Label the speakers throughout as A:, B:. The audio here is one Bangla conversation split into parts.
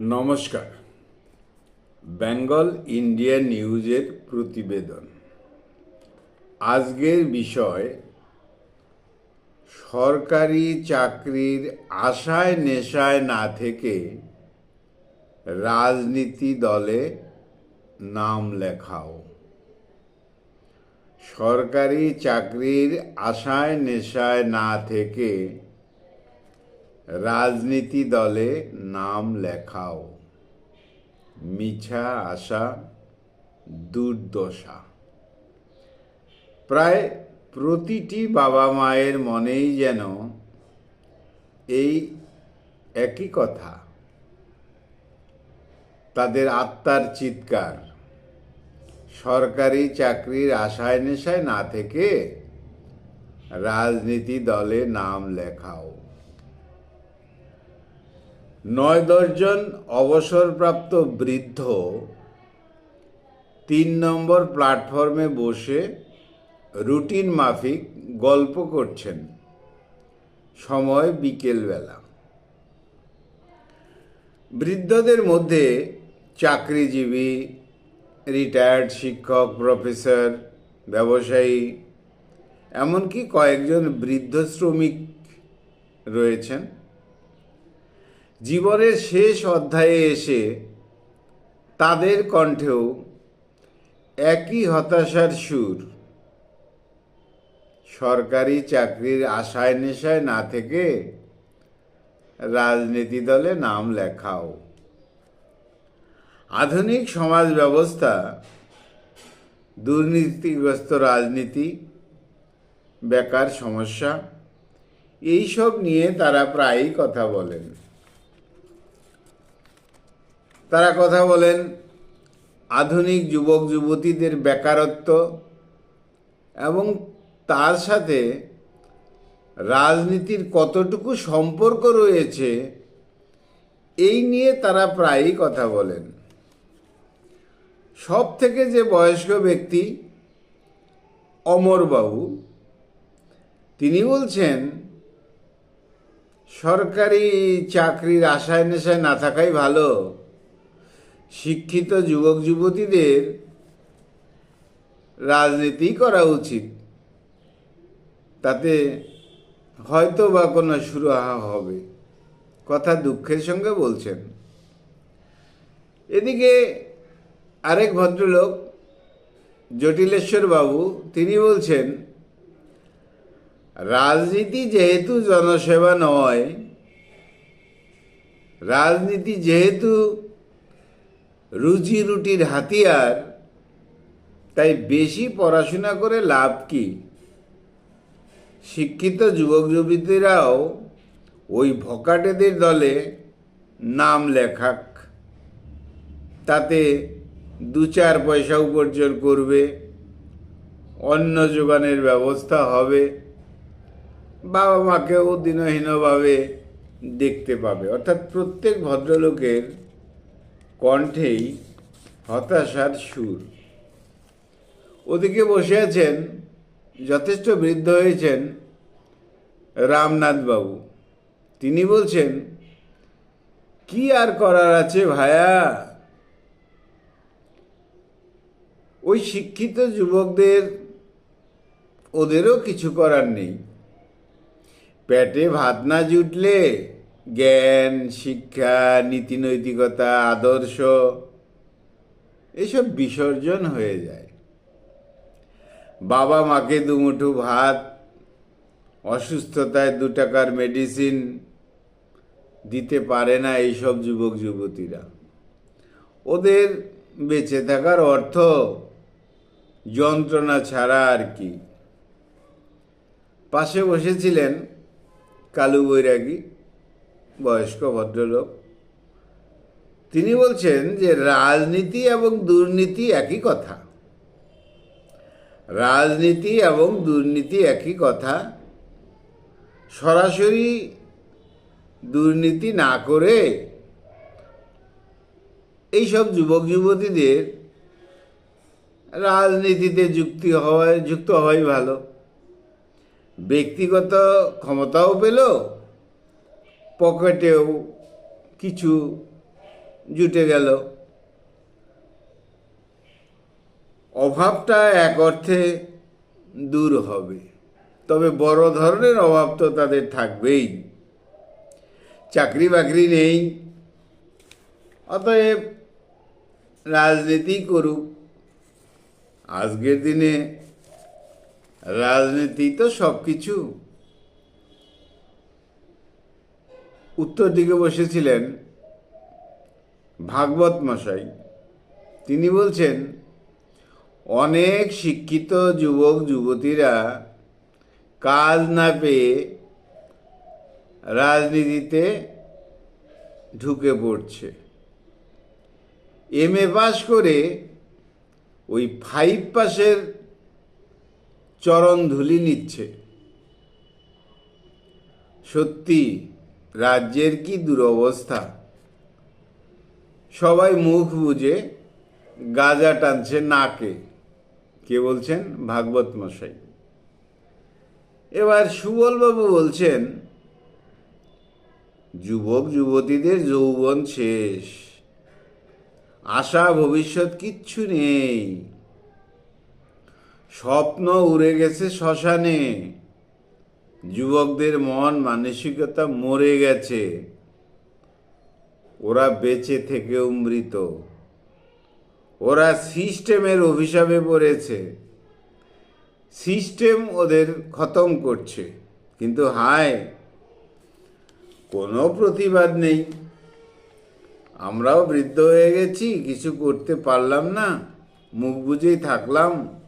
A: নমস্কার। বেঙ্গল ইন্ডিয়া নিউজের প্রতিবেদন। আজকের বিষয়, সরকারি চাকরির আশায় নেশায় না থেকে রাজনীতি দলে নাম লেখাও। সরকারি চাকরির আশায় নেশায় না থেকে রাজনীতি দলে নাম লেখাও। মিছা, আশা, দুর্দশা। প্রায় প্রতিটি বাবা মায়ের মনেই যেন এই একই কথা। তাদের আত্মার চিৎকার। সরকারি চাকরির আশায় নেশায় না থেকে রাজনীতি দলে নাম লেখাও। নয় দশজন অবসরপ্রাপ্ত বৃদ্ধ তিন নম্বর প্ল্যাটফর্মে বসে রুটিন মাফিক গল্প করছেন। সময় বিকেলবেলা। বৃদ্ধদের মধ্যে চাকরিজীবী রিটায়ার্ড শিক্ষক প্রফেসর ব্যবসায়ী, এমনকি কয়েকজন বৃদ্ধ শ্রমিক রয়েছেন। জীবনের শেষ অধ্যায়ে এসে তাদের কণ্ঠেও একই হতাশার সুর। সরকারি চাকরির আশায় নেশায় না থেকে রাজনীতি দলে নাম লেখাও। আধুনিক সমাজ ব্যবস্থা, দুর্নীতিগ্রস্ত রাজনীতি, বেকার সমস্যা, এইসব নিয়ে তারা প্রায়ই কথা বলেন। তারা কথা বলেন, আধুনিক যুবক যুবতীদের বেকারত্ব এবং তার সাথে রাজনীতির কতটুকু সম্পর্ক রয়েছে, এই নিয়ে তারা প্রায়ই কথা বলেন। সব থেকে যে বয়স্ক ব্যক্তি অমরবাবু, তিনি বলছেন, সরকারি চাকরির আশায় নেশায় না থাকাই ভালো। শিক্ষিত যুবক যুবতীদের রাজনীতি করা উচিত। তাতে হয়তো বা কোনো সুরাহা হবে, কথা দুঃখের সঙ্গে বলছেন। এদিকে আরেক ভদ্রলোক, জটিলেশ্বর বাবু, তিনি বলছেন, রাজনীতি যেহেতু জনসেবা নয়, রাজনীতি যেহেতু রুজি রুটির হাতিয়ার, তাই বেশি পড়াশোনা করে লাভ কি? শিক্ষিত যুবক যুবতীরাও ওই ভকাটেদের দলে নাম লেখাক। তাতে দু চার পয়সা উপার্জন করবে, অন্ন যোগানের ব্যবস্থা হবে বাবা মাকেও দিনহীনভাবে দেখতে পাবে। অর্থাৎ প্রত্যেক ভদ্রলোকের কণ্ঠেই হতাশার সুর। ওদিকে বসে আছেন যথেষ্ট বৃদ্ধ হয়েছেন রামনাথ বাবু তিনি বলছেন, কি আর করার আছে ভায়া? ওই শিক্ষিত যুবকদের, ওদেরও কিছু করার নেই। পেটে ভাত না জুটলে জ্ঞান, শিক্ষা, নীতি, নৈতিকতা, আদর্শ, এসব বিসর্জন হয়ে যায়। বাবা মাকে দুমুঠো ভাত, অসুস্থতায় দু টাকার মেডিসিন দিতে পারে না এইসব যুবক, যুবতীরা। ওদের বেঁচে থাকার অর্থ যন্ত্রণা ছাড়া আর কি। পাশে বসেছিলেন কালু বৈরাগী। বয়স্ক ভদ্রলোক। তিনি বলছেন যে রাজনীতি এবং দুর্নীতি একই কথা। রাজনীতি এবং দুর্নীতি একই কথা। সরাসরি দুর্নীতি না করে এইসব যুবক যুবতীদের রাজনীতিতে যুক্তি হওয়ায়, যুক্ত হওয়াই ভালো। ব্যক্তিগত ক্ষমতাও পেল পকেটেও কিছু জুটে গেল। অভাবটা এক অর্থে দূর হবে, তবে বড় ধরনের অভাব তো তাদের থাকবেই। চাকরি বাকরি নেই, অতএব রাজনীতি করুক। আজকের দিনে রাজনীতি তো সব কিছু উত্তর দিকে বসেছিলেন ভাগবত মশাই। তিনি বলছেন, অনেক শিক্ষিত যুবক, যুবতীরা কাজ না পেয়ে রাজনীতিতে ঢুকে পড়ছে। এম এ পাস করে ওই ফাইভ পাসের চরণ ধুলি নিচ্ছে। সত্যি রাজ্যের কি দুরবস্থা? সবাই মুখ বুঝে গাজা টানছে নাকে, কে বলছেন? ভাগবত মশাই। এবার সুবলবাবু বলছেন, যুবক যুবতীদের যৌবন শেষ, আশা ভবিষ্যৎ কিচ্ছু নেই, স্বপ্ন উড়ে গেছে শ্মশানে। যুবকদের মন, মানসিকতা মরে গেছে। ওরা বেঁচে থেকেও মৃত। ওরা সিস্টেমের অভিশাপে পড়েছে। সিস্টেম ওদের খতম করছে। কিন্তু হায়, কোনো প্রতিবাদ নেই। আমরাও বৃদ্ধ হয়ে গেছি, কিছু করতে পারলাম না। মুখ বুঝেই থাকলাম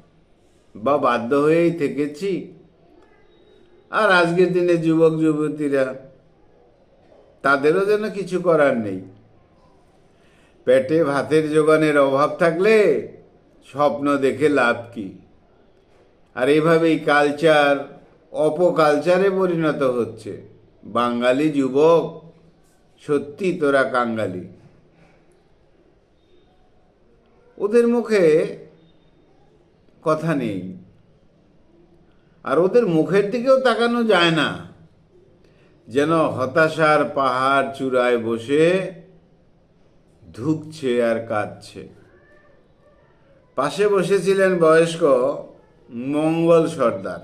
A: বা বাধ্য হয়েই থেকেছি। আর আজকের দিনে যুবক, যুবতীরা তাদেরও যেন কিছু করার নেই। পেটে ভাতের যোগানের অভাব থাকলে স্বপ্ন দেখে লাভ কি? আর এভাবেই কালচার অপকালচারে পরিণত হচ্ছে। বাঙালি যুবক, সত্যি তোরা কাঙ্গালি। ওদের মুখে কথা নেই। আর ওদের মুখের দিকেও তাকানো যায় না। যেন হতাশার পাহাড় চূড়ায় বসে ধুকছে আর কাঁদছে। পাশে বসেছিলেন বয়স্ক মঙ্গল সর্দার।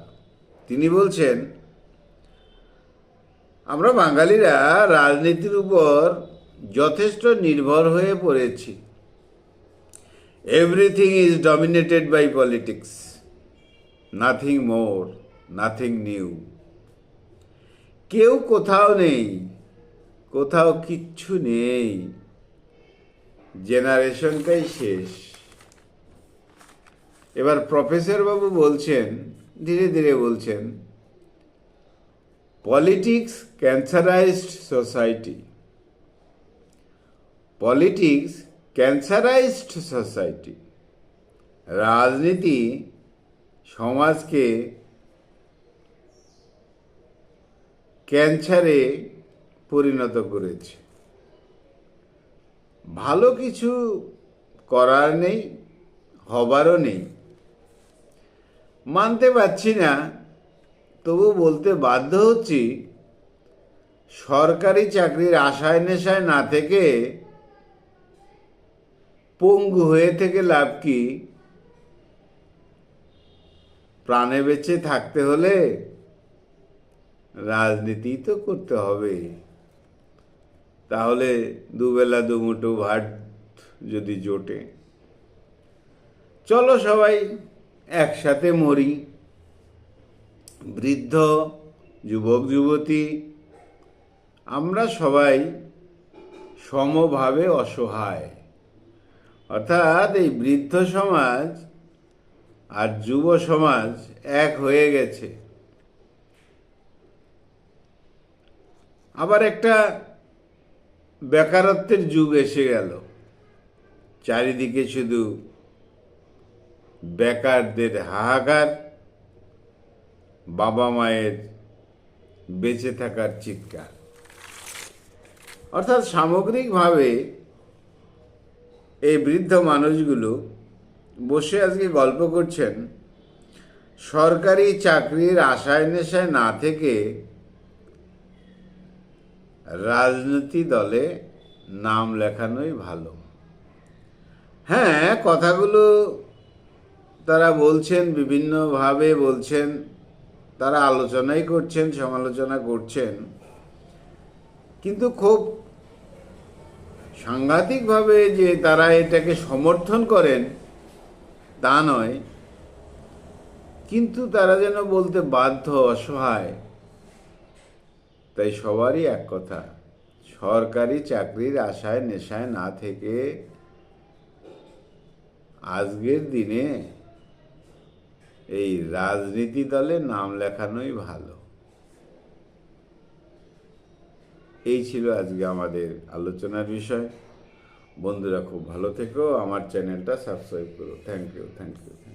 A: তিনি বলছেন, আমরা বাঙালিরা রাজনীতির উপর যথেষ্ট নির্ভর হয়ে পড়েছি। Everything is dominated by politics nothing more nothing new কেউ কোথাও নেই, কোথাও কিচ্ছু নেই। জেনারেশনটাই শেষ। এবার প্রফেসর বাবু বলছেন, ধীরে ধীরে বলছেন politics cancerised society politics cancerised society রাজনীতি সমাজকে ক্যান্সারে পরিণত করেছে। ভালো কিছু করার নেই, হবারও নেই। মানতে পারছি না, তবু বলতে বাধ্য হচ্ছি, সরকারি চাকরির আশায় নেশায় না থেকে পঙ্গু হয়ে থেকে লাভ কি? প্রাণে বেঁচে থাকতে হলে রাজনীতি তো করতে হবে। তাহলে দুবেলা দুমুঠো ভাত যদি জোটে। চলো সবাই একসাথে মরি। বৃদ্ধ, যুবক, যুবতী, আমরা সবাই সমভাবে অসহায়। অর্থাৎ এই বৃদ্ধ সমাজ আর যুব সমাজ এক হয়ে গেছে। আবার একটা বেকারত্বের যুগ এসে গেল। চারিদিকে শুধু বেকারদের হাহাকার, বাবা মায়ের বেঁচে থাকার চিৎকার। অর্থাৎ সামগ্রিকভাবে এই বৃদ্ধ মানুষগুলো বসে আজকে গল্প করছেন, সরকারি চাকরির আশায় নেশায় না থেকে রাজনীতি দলে নাম লেখানোই ভালো। হ্যাঁ কথাগুলো তারা বলছেন, বিভিন্নভাবে বলছেন, তারা আলোচনাই করছেন, সমালোচনা করছেন। কিন্তু খুব সাংঘাতিকভাবে যে তারা এটাকে সমর্থন করেন তা নয়, কিন্তু তারা যেন বলতে বাধ্য অসহায়। তাই সবারই এক কথা, সরকারি চাকরির আশায় নেশায় না থেকে আজকের দিনে এই রাজনীতি দলে নাম লেখানোই ভালো। এই ছিল আজকে আমাদের আলোচনার বিষয়। বন্ধুরা খুব ভালো থেকো। আমার চ্যানেলটা সাবস্ক্রাইব করো। Thank you thank you